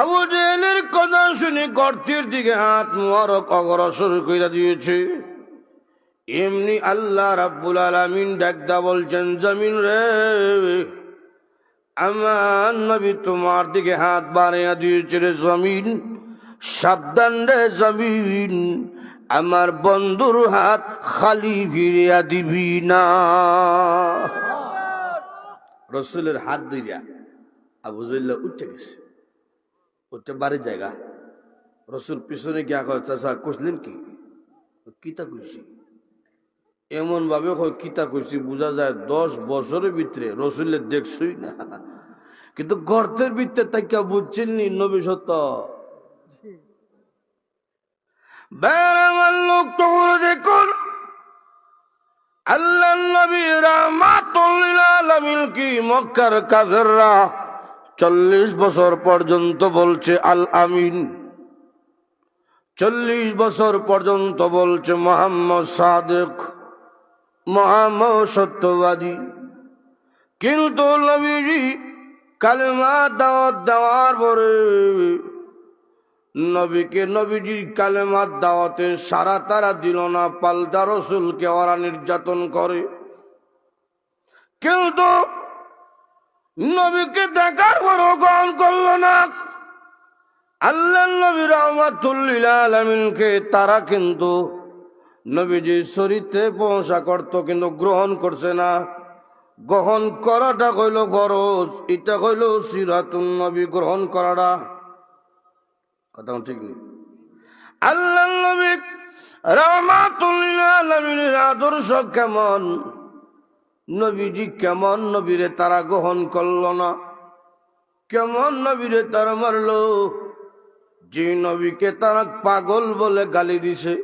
আবু জেলের কথা শুনে গর্তের দিকে হাত মোয়ারক অগ্রসর কইরা দিয়েছে। এমনি আল্লাহ রাব্বুল আলামিন ডাকদা বলছেন, জমিন রে, আমার নবী তোমার দিকে হাত বাড়াইয়া দিয়েছে রে জমিন। সাবধান রে জমিন, আমার বন্ধুর হাত খালি ফিরিয়া দিবি না। রসুলের হাত দিয়া আবু উঠে গেছে। উঠে বাড়ির জায়গা। রসুল পিছনে গিয়া কয় চাষা কষলেন কি? কিতা কইছি? এমন ভাবে কিতা কইছি? বোঝা যায় দশ বছরের ভিতরে রসুলের দেখছই না। কিন্তু গর্তের ভিতরে তাকে বুঝছেন নি নবী সত্য। আল্লাহ নবী রামাতুল্লিল আলামিন কি মক্কার কাফেররা। চল্লিশ বছর পর্যন্ত বলছে আল আমিন। চল্লিশ বছর পর্যন্ত বলছে মোহাম্মদ সাদেক, মোহাম্মদ সত্যবাদী। কিন্তু নবীজি কালেমা দাওয়াত দেওয়ার পরে নবীকে নবীজির কালেমার দাওয়াতে সারা তারা দিল না, পাল্টা রসুলকে ওরা নির্যাতন করে। কিন্তু নবীকে দেখার পরও গ্রহণ করল না। আল্লাহ নবী রহমাতুল্লিল আলমিনকে, তারা কিন্তু নবীজির চরিত্রে প্রশংসা করতো, কিন্তু গ্রহণ করছে না। গ্রহণ করাটা কইল ফরজ, এটা কইল সিরাতুন নবী গ্রহণ করাটা। কথা ঠিক নেই। আল্লাহ নবী রহমাতুল্লিল আদর্শ কেমন? নবীজি কেমন নবীরে তারা গ্রহণ করল না? কেমন নবীরে তারা মারল? যে নবীকে তারা পাগল বলে গালি দিছে।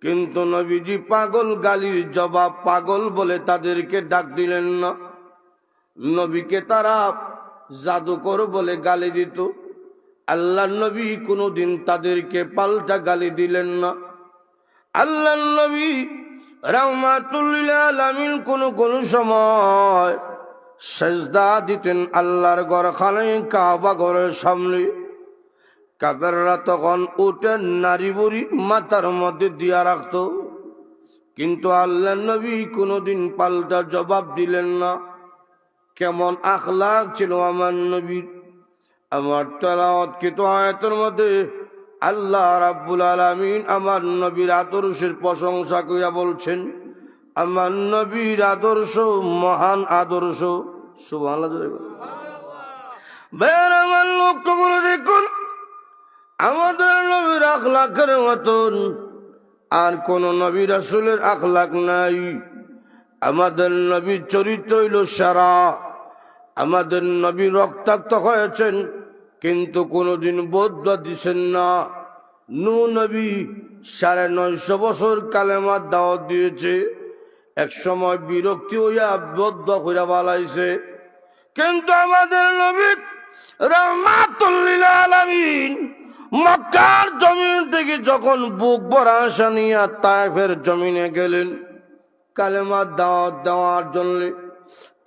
কিন্তু নবীজি পাগল গালির জবাব পাগল বলে তাদেরকে ডাক দিলেন না। নবীকে তারা জাদুকর বলে গালি দিত। আল্লাহ নবী কোনোদিন তাদেরকে পাল্টা গালি দিলেন না। আল্লাহ নবী রহমাতুল্লিল আলামিন কোন কোন সময় সেজদা দিতেন আল্লাহর ঘর খানে কাবা ঘরের সামনে। কাবেররা তখন উঠেন নারী বুড়ি মাথার মধ্যে দিয়া রাখত। কিন্তু আল্লাহ নবী কোনোদিন পাল্টা জবাব দিলেন না। কেমন আখলাক ছিল আমার নবীর। আমার তেলাওয়াত কিন্তু আয়াতের মধ্যে আল্লাহ রাব্বুল আলামিন আমার নবীর আদর্শের প্রশংসা কইয়া বলছেন, আমার নবীর আদর্শ মহান আদর্শ। সুবহানাল্লাহ বের আমার লক্ষ্য করে দেখুন, আমাদের নবীর আখলাকের মতন। আর কোন নবী রাসুলের আখলাক নাই। আমাদের নবীর চরিত্র হইল সারা। আমাদের নবী রক্তাক্ত হয়েছেন কিন্তু কোনোদিন বৌদ্ধ দিছেন না। নু নবী সাড়ে নয়শো বছর কালেমার দাওয়াত দিয়েছে। এক সময় বিরক্তি হইয়া বৌদ্ধ হইয়া বালাইছে, কিন্তু আমাদের নবী রহমাতুল্লিল আলামিন মক্কার জমিন থেকে যখন বুক ভরা আশা নিয়ে তাইফের জমিনে গেলেন কালেমার দাওয়াত দেওয়ার জন্য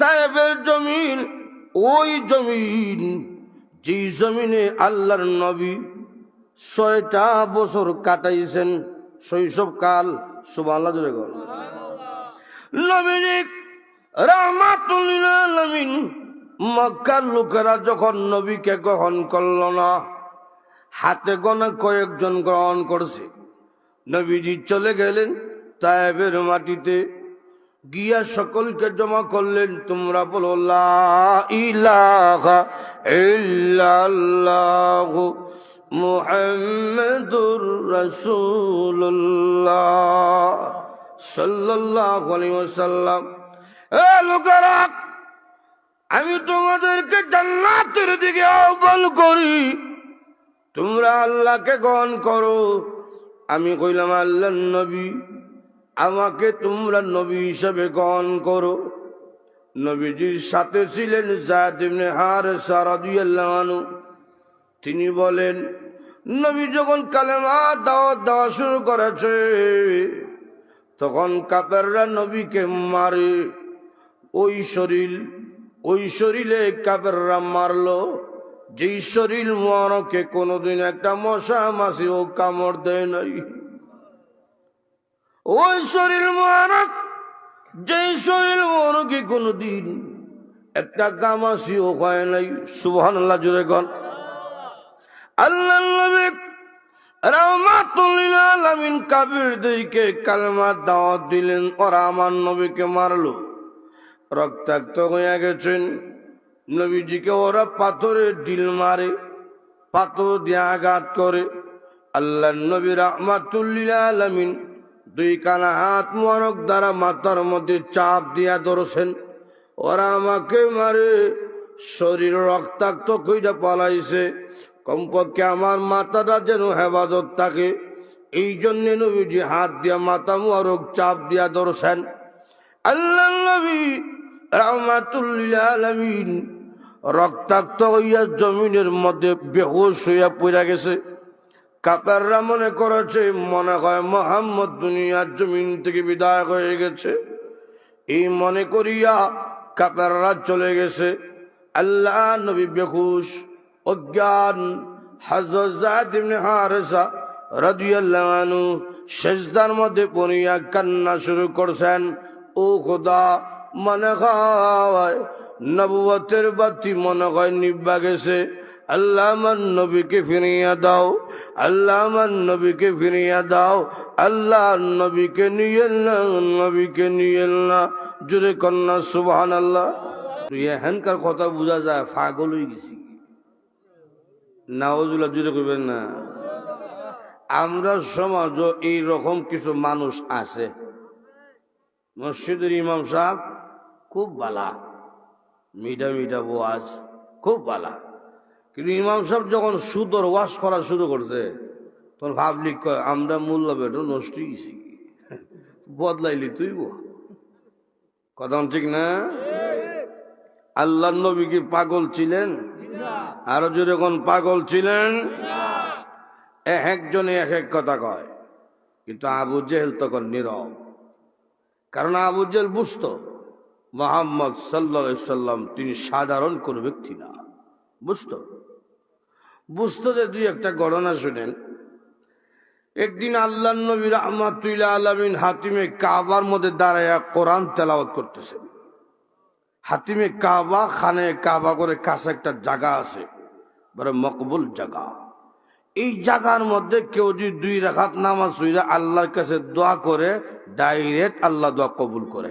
তাইফের জমিন, ওই জমিন যে জমিনে আল্লাহর নবী ছয়টা বছর কাটাইছেন, শৈশব কাল সুবাল্লাহ জুড়ে গল নবীজি রহমাতুল্লিল মক্কার লোকেরা যখন নবীকে গ্রহণ করল না, হাতে গোনা কয়েকজন গ্রহণ করছে। নবীজি চলে গেলেন তায়েবের মাটিতে গিয়া সকলকে জমা করলেন। তোমরা বলো মুহাম্মাদুর এ আমি তোমাদেরকে জান্নাতের দিকে আহ্বান করি। তোমরা আল্লাহকে গ্রহণ করো। আমি কইলাম আল্লাহ নবী আমাকে তোমরা নবী হিসাবে গ্রহণ করো। নবীজির সাথে ছিলেন জায়দিবনে হার সারাদু তিনি বলেন, নবী যখন কালেমা দাওয়াত দেওয়া শুরু করেছে, তখন কাপেররা নবীকে মারে। ওই শরীর, ওই শরীরে কাপেররা মারলো। যেই শরীর মোয়ারকে কোনোদিন একটা মশা মাসি ও কামড় দেয় নাই। ওই শরীর মোয়ারক যেই শরীর মোয়ারকে কোনোদিন একটা গামাসিও হয় নাই। সুবহান আল্লাহ জুড়ে গন আল্লাহ দাওয়াত দিলেন। মারলো, রক্তাক্ত গেছেন। নবীজিকে ওরা পাথরে মারে, পাথর করে। আল্লাহ নবী রহমাতুল্লিল আলামিন দুই কানা হাত মরক দ্বারা মাথার মধ্যে চাপ দিয়া ধরছেন। ওরা আমাকে মারে, শরীর রক্তাক্ত কইরা পালাইছে। কমপক্ষে আমার মাথাটা যেন হেফাজত থাকে। এই জন্য নবীজি হাত দিয়া মাথা মোয়ারক চাপ দিয়া ধরছেন। রক্তাক্ত হইয়া জমিনের মধ্যে বেহুশ হইয়া পড়া গেছে। কাতাররা মনে করেছে, মনে হয় মোহাম্মদ দুনিয়ার জমিন থেকে বিদায় হয়ে গেছে। এই মনে করিয়া কাতাররা চলে গেছে। আল্লাহ নবী বেহুশ, অজ্ঞান রাদিয়াল্লাহু আনহু সেজদার মধ্যে পড়িয়া কান্না শুরু করছেন, ও খোদা, মনে হয় নবুয়তের বাতি মনে হয় নিব্বা গেছে। আল্লাহ আমার নবীকে ফিরিয়ে দাও। আল্লাহ আমার নবীকে ফিরিয়ে দাও। আল্লাহ নবীকে নিয়ে না, নবীকে নিয়ে না। জুড়ে কন্যা সুবহান আল্লাহ এখানকার কথা বোঝা যায় ফাগল হয়ে গেছি। নাওজুল্লাহ জুড়ে করবেন না। আমরা সমাজ এই রকম কিছু মানুষ আছে। মসজিদের ইমাম সাহেব খুব বালা। মিঠা মিঠা ওয়াজ খুব বালা। কিন্তু ইমাম সাহেব যখন সুদর ওয়াশ করা শুরু করছে, তখন ভাবলি, কয়, আমরা মূল্য বেটো নষ্ট গেছি বদলাইলি তুই কথা ঠিক না? আল্লাহ নবী কি পাগল ছিলেন? আরও যেরকম পাগল ছিলেন? এক একজনে এক এক কথা কয়। কিন্তু আবু জেহেল তখন নীরব। কারণ আবু জেহেল বুঝত, মোহাম্মদ সাল্লা সাল্লাম তিনি সাধারণ কোনো ব্যক্তি না। বুঝত? বুঝত যে দুই একটা গণনা শুনেন। একদিন আল্লাহ নবী রহমাতুল্লাহ আলমিন হাতিমে কাবার মধ্যে দাঁড়াইয়া কোরআন তেলাওয়াত করতেছেন হাতিমে কাবা খানে কাবা করে কাছে একটা জায়গা আছে বড় মকবুল জায়গা। এই জায়গার মধ্যে কেউ যদি দুই রাখাত নামাজ হইলে আল্লাহর কাছে দোয়া করে ডাইরেক্ট আল্লাহ দোয়া কবুল করে।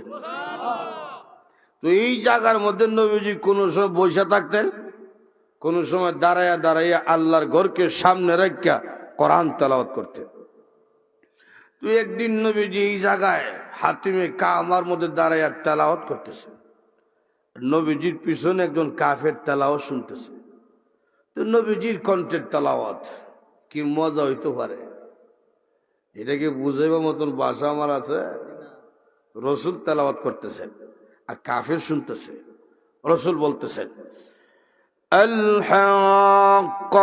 তো এই জায়গার মধ্যে নবীজি কোনো সময় বসে থাকতেন কোন সময় দাঁড়াইয়া দাঁড়াইয়া আল্লাহর ঘরকে সামনে রেখা কোরআন তেলাওয়াত করতে। তুই একদিন নবীজি এই জায়গায় হাতিমে কামার মধ্যে দাঁড়াইয়া তেলাওয়াত করতেছে। নবীজির পিছনে একজন কাফের তেলাও শুনতেছে। তো নবীজির কণ্ঠের তেলাওয়াত, কি মজা হইতে পারে? এটাকে বুঝাইবার মতন বাসা আমার আছে? রসুল তেলাওয়াত করতেছেন আর কাফের শুনতেছে, রসুল বলতেছেন الحق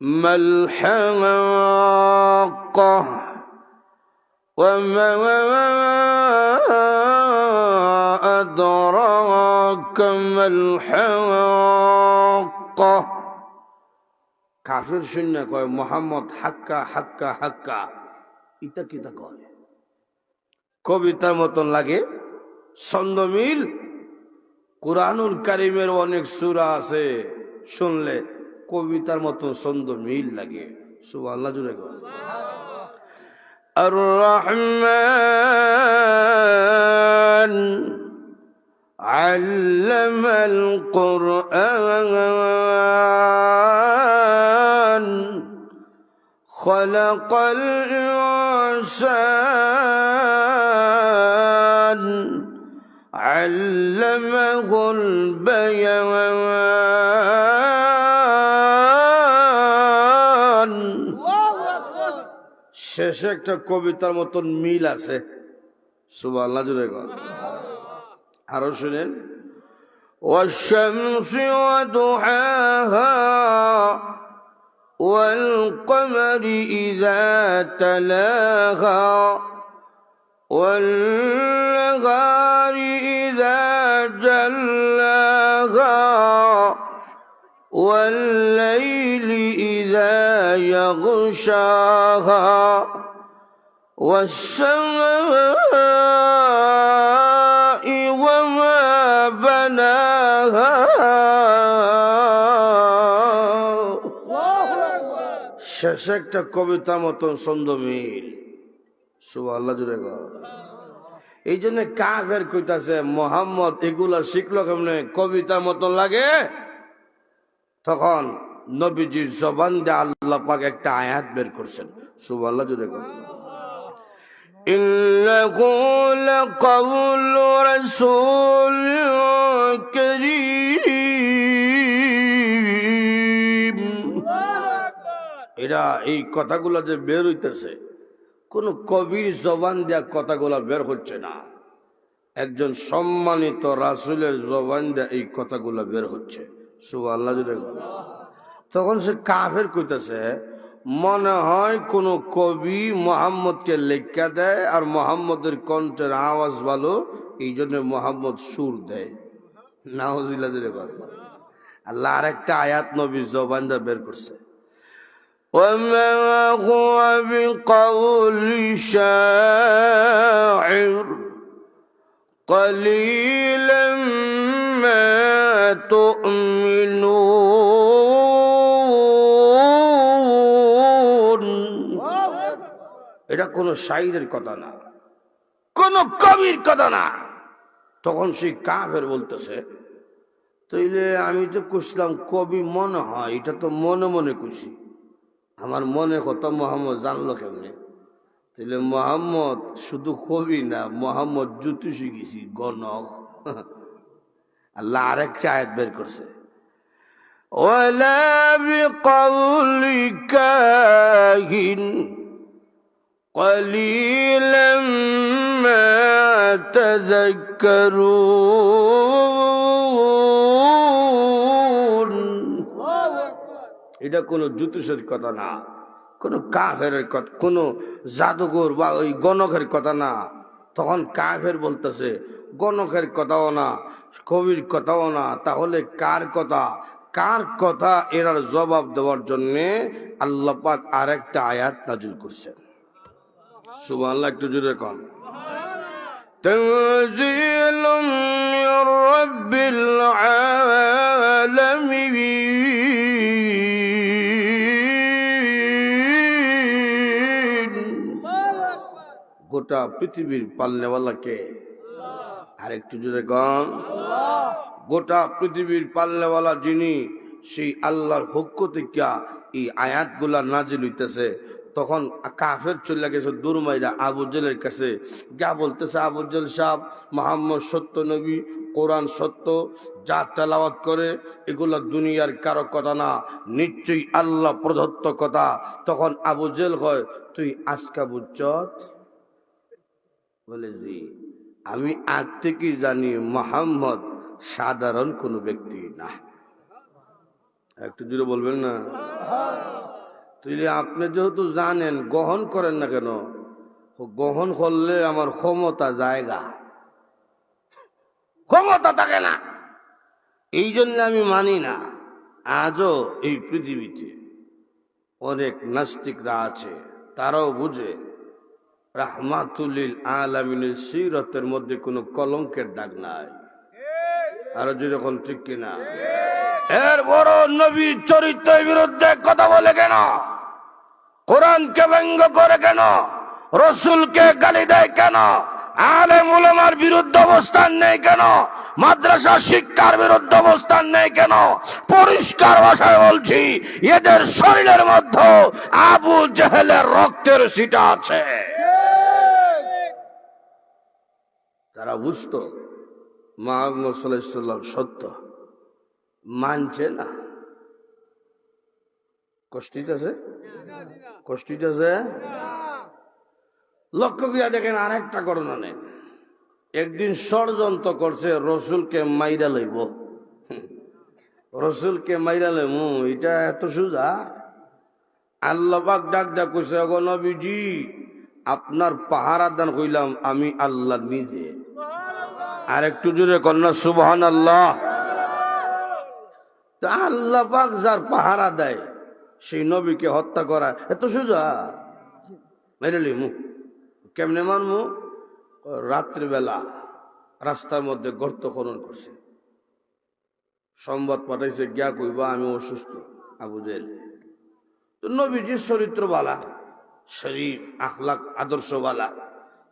ما الحق وما أدراك ما الحق কাফের শূন্য কয় মোহাম্মদ হাক্কা হাক্কা হাক্কা ইতা কিতা কয় কবিতার মতন লাগে ছন্দমিল কোরআনুল কারিমের অনেক সুরা আছে শুনলে কবিতার মতো ছন্দ মিল লাগে সুব আল্লাহ জুড়ে গো الرحمن علم القرآن خلق الإنسان علمه البيان শেষে একটা কবিতার মতন মিল আছে সুবাহ আল্লাহ জুড়ে গো। আরো শুনেন والشمس وضحاها والقمر إذا تلاها والنهار إذا جلاها والليل إذا يغشاها والسماء وما بناها শেষে একটা কবিতা মতন ছন্দ মিল সুবাহ আল্লাহ জুড়ে গো এই জন্য কাফের কইতাছে মোহাম্মদ এগুলা শিখলো কেমনে কবিতার মতন লাগে তখন নবীজির জবান দিয়ে আল্লাহ পাক একটা আয়াত বের করছেন সুবাহ আল্লাহ জুড়ে গো إنه لقول رسول كريم এরা এই কথাগুলো যে বের হইতেছে কোন কবির জবান দেয়া কথাগুলো বের হচ্ছে না। একজন সম্মানিত রাসুলের জবান দেয়া এই কথাগুলো বের হচ্ছে। সুব আল্লাহ তখন সে কাফের কইতেছে, মনে হয় কোন কবি মোহাম্মদকে লেখা দেয় আর মোহাম্মদের কণ্ঠের আওয়াজ ভালো এই জন্য মোহাম্মদ সুর দেয়। যদি আল্লাহ আর একটা আয়াত জবান দিয়ে বের করছে। وما هو بقول شاعر قليلا ما تؤمنون এটা কোনো শাইরের কথা না কোন কবির কথা না তখন সেই কাফের বলতেছে তাইলে আমি তো কুসলাম কবি মনে হয় এটা তো মনে মনে খুশি আমার মনে কথা মোহাম্মদ জানলো কেমনে তাহলে মোহাম্মদ শুধু কবি না মোহাম্মদ জ্যোতিষী গেছি গণক আল্লাহ আরেকটা আয়াত বের করছে ولا بقول كاهن قليلا ما تذكرون এটা কোনো জ্যোতিষের কথা না কোনো কাফের কথা কোনো জাদুঘর বা ওই গণকের কথা না তখন কাফের বলতেছে গণকের কথাও না কবির কথাও না তাহলে কার কথা কার কথা এরার জবাব দেওয়ার জন্যে আল্লাহ পাক আর একটা আয়াত নাজিল করছেন সুবাহ আল্লাহ একটু জুড়ে কন تنزيل من رب العالمين গোটা পৃথিবীর পাল্লেওয়ালাকে আর একটু জোরে কন গোটা পৃথিবীর পাল্লেওয়ালা যিনি, সেই আল্লাহর পক্ষ থেকে এই আয়াতগুলা নাজিল হইতেছে। তখন কাফের চলে গেছে দুরমাইরা আবুজেলের কাছে। যা বলতেছে আবুজেল সাহ মোহাম্মদ সত্য নবী, কোরআন সত্য, যা তেলাওয়াত করে, এগুলো দুনিয়ার কারও কথা না, নিশ্চয়ই আল্লাহ প্রদত্ত কথা। তখন আবুজেল হয় তুই আজকা বুঝছত বলে, জি, আমি আগ থেকে জানি মোহাম্মদ সাধারণ কোনো ব্যক্তি না। একটু দূরে বলবেন না? তাইলে আপনি যেহেতু জানেন, গ্রহণ করেন না কেন? গ্রহণ করলে আমার ক্ষমতা জায়গা। ক্ষমতা থাকে না। এই জন্য আমি মানি না। আজও এই পৃথিবীতে অনেক নাস্তিকরা আছে, তারাও বুঝে। রাহমাতুল্লিল আলামিনের সিরতের মধ্যে কোনো কলঙ্কের দাগ নাই। আরও যেরকম ঠিক কিনা? এর বড় নবী চরিত্রের বিরুদ্ধে কথা বলে কেন? কোরআনকে ব্যঙ্গ করে কেন? রসুলকে গালি দেয় কেন? আলেম উলামার বিরুদ্ধে অবস্থান নেই কেন? মাদ্রাসা শিক্ষার বিরুদ্ধে অবস্থান নেই কেন? পরিষ্কার ভাষায় বলছি, এদের শরীরের মধ্যে আবু জেহেলের রক্তের সিটা আছে। তারা বুঝতো, মোহাম্মদ সাল্লাম সত্য। মানছে না। কষ্টিত আছে কষ্টিত আছে লক্ষ্য গিয়া দেখেন আর একটা করোনা নেন একদিন ষড়যন্ত্র করছে, রসুলকে মাইরা লইব। রসুলকে মাইরা লইব এটা এত সুজা? আল্লাপাক ডাক ডাক কইছে নবীজি, আপনার পাহারা দান কইলাম, আমি আল্লাহ নিজে। আর একটু জোরে কন্যা সুবহান আল্লাহ আল্লাহ পাক যার পাহারা দেয়, সেই নবীকে হত্যা করা এত সোজা? মেরে লিমু কেমনে মানমু রাত্রিবেলা রাস্তার মধ্যে গর্ত খনন করছে। সংবাদ পাঠাইছে, গিয়া কইবা, আমি অসুস্থ। আবু জেল তো নবীজির চরিত্র বালা শরীর আখলাক আদর্শবালা,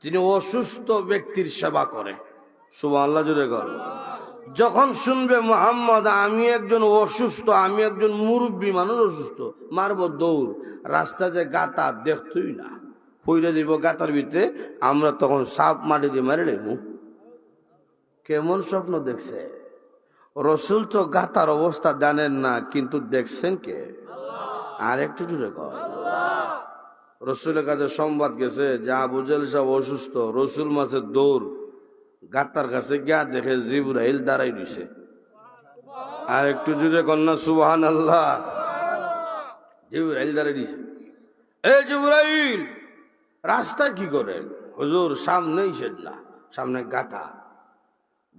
তিনি অসুস্থ ব্যক্তির সেবা করে। সুবাহ জুড়ে গল যখন শুনবে মোহাম্মদ, আমি একজন অসুস্থ, আমি একজন মুরব্বী, মানুষ অসুস্থ, মারব দৌড়। রাস্তা যে গাতা, দেখতই না। ফইরে দিব গাতার ভিতরে, আমরা তখন সাপ মাটি দিয়ে মারে লেবু কেমন স্বপ্ন দেখছে? রসুল তো গাতার অবস্থা জানেন না, কিন্তু দেখছেন কে? আর একটু জুড়ে কয় রসুলের কাছে সংবাদ গেছে, যা বুঝেল সব অসুস্থ, রসুল মাছের দৌড়। গাতার কাছে গিয়া দেখে জিব্রাইল দাঁড়াই দিছে আর একটু জুড়ে কন্যা সুবহান আল্লাহ জিব্রাইল দাঁড়াই দিছে এ জিব্রাইল রাস্তা কি করেন? হুজুর সামনে সেদ না সামনে গাথা।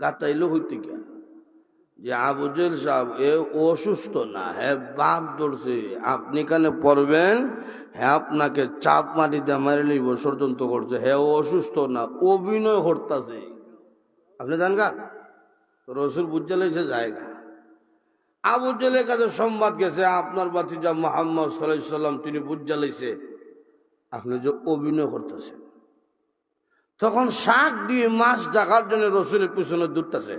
গাথা এলো হইতে গিয়া। যে আবু আবুজেল সাহেব, এ অসুস্থ না হ্যাঁ বাপ ধরছে, আপনি কানে পড়বেন? হ্যাঁ আপনাকে চাপ মাটিতে মারি লিব ষড়যন্ত্র করছে। হ্যাঁ অসুস্থ না, অভিনয় করতেছে। আপনি জান গা? রসুল বুঝতে লেগেছে জায়গা। আবু জেলের কাছে সংবাদ গেছে, আপনার বাতিজা মোহাম্মদ সাল্লাহ সাল্লাম, তিনি বুঝতে লেগেছে আপনি যে অভিনয় করতেছেন। তখন শাক দিয়ে মাছ ডাকার জন্য রসুলের পিছনে দূরতেছে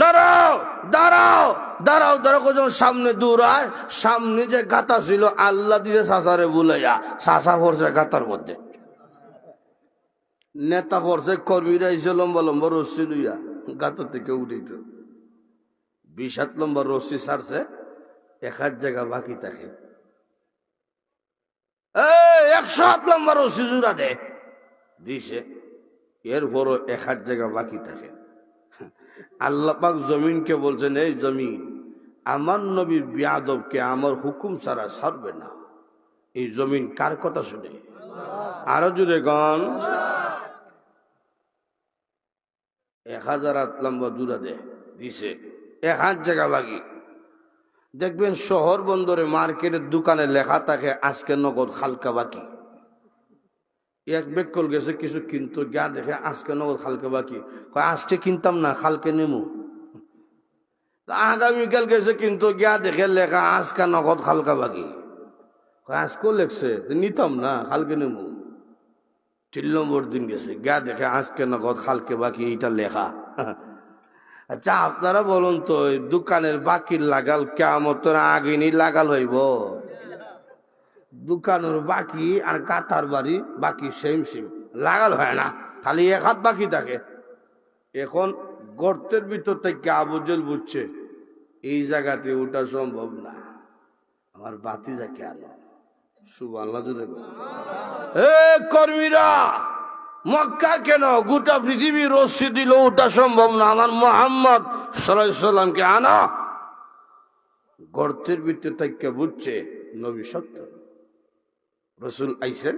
দাঁড়াও দাঁড়াও দাঁড়াও দাঁড়াও যখন সামনে দূর দৌড়ায়। সামনে যে গাতা ছিল, আল্লাহ দিয়ে সাসারে বুলাইয়া। সাসা পড়ছে গাতার মধ্যে। নেতা পড়ছে কর্মীরা এসে লম্বা লম্বা রশ্মি লইয়া গাতা থেকে উঠিত বিশ হাত লম্বা রশ্মি সারছে এক হাত জায়গা বাকি থাকে। একশো হাত লম্বা রশ্মি জুড়া দে, দিছে। এরপরও এক হাত জায়গা বাকি থাকে। আল্লাহ পাক জমিনকে বলছেন, এই জমিন, আমার নবী বিয়াদবকে আমার হুকুম ছাড়া ছাড়বে না। এই জমিন কার কথা শুনে? আরও জুড়ে গন। এক হাজার আট লম্বা দূরা দে, দিছে। এক হাত জায়গা বাকি। দেখবেন শহর বন্দরে মার্কেটের দোকানে লেখা থাকে, আজকে নগদ হালকা বাকি। এক বেকল গেছে, কিছু কিন্তু গা দেখে আজকে নগদ খালকে বাকি। আজকে কিনতাম না, খালকে নেমু। আগামীকাল গেছে, কিন্তু, গিয়া দেখে লেখা, আজকে নগদ খালকা বাকি। আজকেও লেখছে, নিতাম না হালকে নেমু। তিন নম্বর দিন গেছে। গিয়া দেখে আজকে নগদ খালকে বাকি, এইটা লেখা। আচ্ছা আপনারা বলুন তো দোকানের বাকির লাগাল কেমন আগিনী লাগাল হইব? দোকানের বাকি আর কাতার বাড়ি বাকি সেম সেম লাগাল হয় না, খালি এক হাত বাকি থাকে। এখন গর্তের ভিতর থেকে আবুজল বুঝছে, এই জায়গাতে ওটা সম্ভব না। আমার বাতি যাকে আলো শুভ আল্লাহ। কর্মীরা মক্কা কেন? গোটা পৃথিবী রশ্মি দিল, ওটা সম্ভব না। আমার মোহাম্মদ সাল্লামকে আনা। গর্তের ভিতর থেকে বুঝছে, নবী সত্য। রসুল আইসেন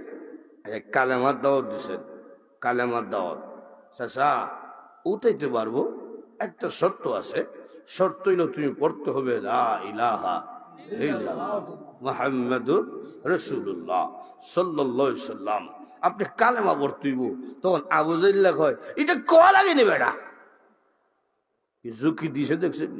কালেমার দাওয়াত দিছেন। কালেমার দাওয়াত। চাষা উঠাইতে পারব? একটা শর্ত আছে। শর্ত হইল, তুমি পড়তে হবে লা ইলাহা মোহাম্মদুর রসুল্লাহ সাল্লাহ সাল্লাম। আপনি কালেমা পড়তেইব তখন আবু জাইল্লা কয়, এটা কয়া লাগেনি বেড়া ঝুঁকি দিছে দেখছেন